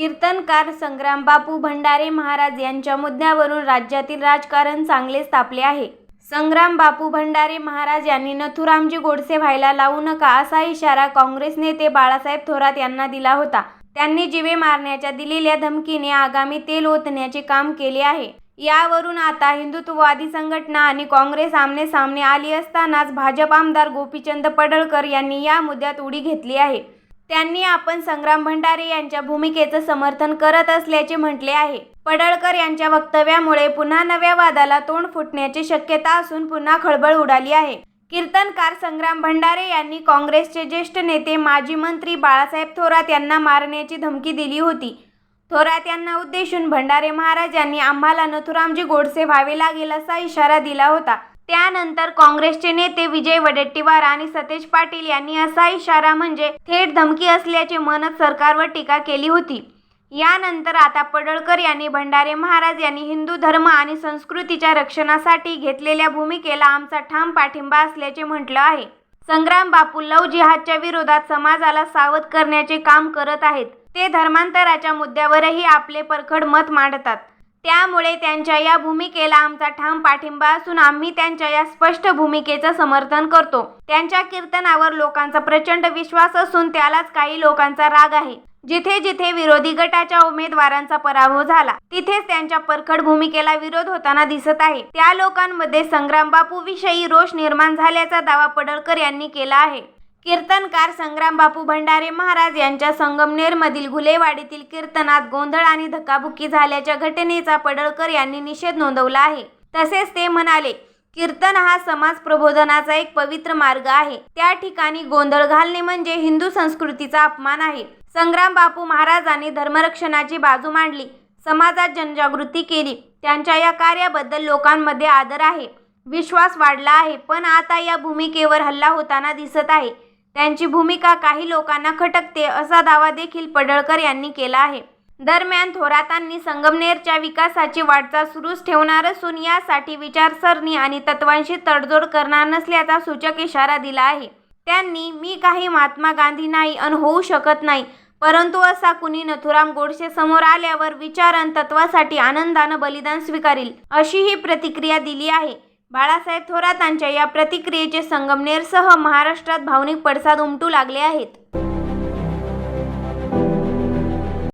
कीर्तनकार संग्रामबापू भंडारे महाराज यांच्या मुद्द्यावरून राज्यातील राजकारण चांगलेच तापले आहे. संग्रामबापू भंडारे महाराज यांनी नथुरामजी गोडसे व्हायला लावू नका असा इशारा काँग्रेस नेते बाळासाहेब थोरात यांना दिला होता. त्यांनी जिवे मारण्याच्या दिलेल्या धमकीने आगामी तेल ओतण्याचे काम केले आहे. यावरून आता हिंदुत्ववादी संघटना आणि काँग्रेस आमने सामने आली असतानाच भाजप आमदार गोपीचंद पडळकर यांनी या मुद्द्यात उडी घेतली आहे. त्यांनी आपण संग्राम भंडारे यांच्या भूमिकेचं समर्थन करत असल्याचे म्हटले आहे. पडळकर यांच्या वक्तव्यामुळे पुन्हा नव्या वादाला तोंड फुटण्याची शक्यता असून पुन्हा खळबळ उडाली आहे. कीर्तनकार संग्राम भंडारे यांनी काँग्रेसचे ज्येष्ठ नेते माजी मंत्री बाळासाहेब थोरात यांना मारण्याची धमकी दिली होती. थोरात यांना उद्देशून भंडारे महाराज यांनी आम्हाला नथुरामजी गोडसे व्हावे लागेल असा इशारा दिला होता. त्यानंतर काँग्रेसचे नेते विजय वडेट्टीवार आणि सतेज पाटील यांनी असा इशारा म्हणजे थेट धमकी असल्याचे म्हणत सरकारवर टीका केली होती. यानंतर आता पडळकर यांनी भंडारे महाराज यांनी हिंदू धर्म आणि संस्कृतीच्या रक्षणासाठी घेतलेल्या भूमिकेला आमचा ठाम पाठिंबा असल्याचे म्हटलं आहे. संग्राम बापू लव जिहादच्या विरोधात समाजाला सावध करण्याचे काम करत आहेत. ते धर्मांतराच्या मुद्द्यावरही आपले परखड मत मांडतात. त्यामुळे त्यांच्या या भूमिकेला आमचा ठाम पाठिंबा असून आम्ही त्यांच्या या स्पष्ट भूमिकेचं समर्थन करतो. त्यांच्या कीर्तनावर लोकांचा प्रचंड विश्वास असून त्यालाच काही लोकांचा राग आहे. जिथे जिथे विरोधी गटाच्या उमेदवारांचा पराभव झाला तिथेच त्यांच्या परखड भूमिकेला विरोध होताना दिसत आहे. त्या लोकांमध्ये संग्राम बापू विषयी रोष निर्माण झाल्याचा दावा पडळकर यांनी केला आहे. कीर्तनकार संग्रामबापू भंडारे महाराज यांच्या संगमनेरमधील घुलेवाडीतील कीर्तनात गोंधळ आणि धक्काबुक्की झाल्याच्या घटनेचा पडळकर यांनी निषेध नोंदवला आहे. तसेच ते म्हणाले कीर्तन हा समाज प्रबोधनाचा एक पवित्र मार्ग आहे. त्या ठिकाणी गोंधळ घालणे म्हणजे हिंदू संस्कृतीचा अपमान आहे संग्राम बापू महाराजांनी धर्मरक्षणाची बाजू मांडली. समाजात जनजागृती केली. त्यांच्या या कार्याबद्दल लोकांमध्ये आदर आहे. विश्वास वाढला आहे. पण आता या भूमिकेवर हल्ला होताना दिसत आहे. त्यांची भूमिका काही लोकांना खटकते असा दावा देखील पडळकर यांनी केला आहे. दरम्यान थोरातांनी संगमनेरच्या विकासाची वाटचाल सुरूच ठेवणार असून यासाठी विचारसरणी आणि तत्वांशी तडजोड करणार नसल्याचा सूचक इशारा दिला आहे. त्यांनी मी काही महात्मा गांधी नाही अन होऊ शकत नाही परंतु असा कुणी नथुराम गोडसे समोर आल्यावर विचार अन तत्वासाठी आनंदानं बलिदान स्वीकारील अशी ही प्रतिक्रिया दिली आहे. बाळासाहेब थोरातांच्या या प्रतिक्रियेचे संगमनेरसह महाराष्ट्रात भावनिक पडसाद उमटू लागले आहेत.